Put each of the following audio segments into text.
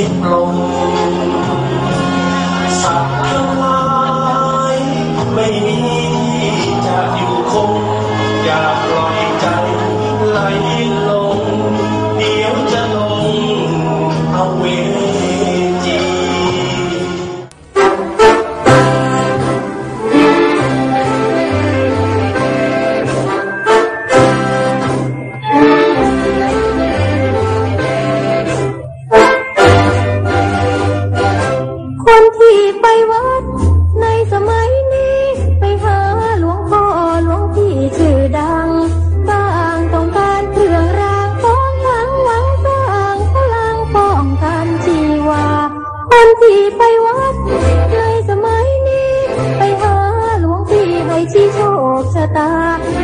keep growing.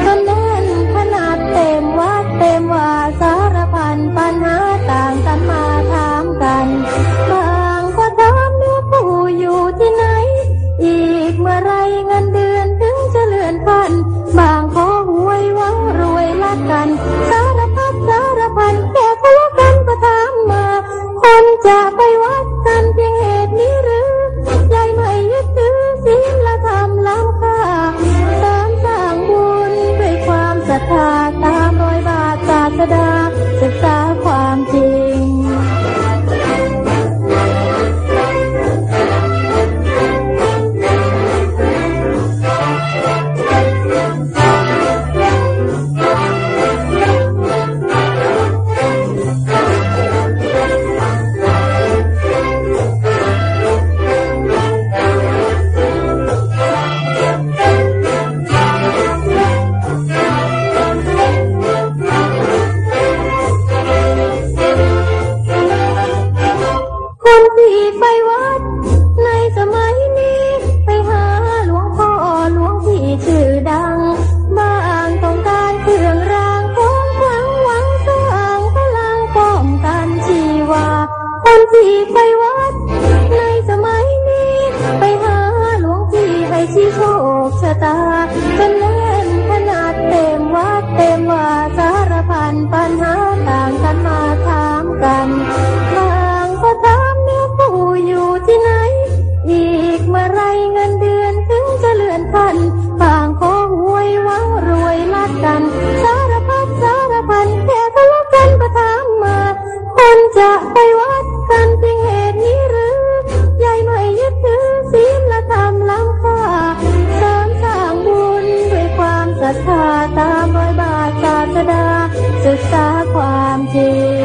ก็แน่นขนาดเต็มวัดเต็มว่าสารพันปัน ที่โชคชะตาจนเล่นขนาดเต็มวัดเต็มว่าสารพันปัญหาต่างกันมาถามกัน Thank you.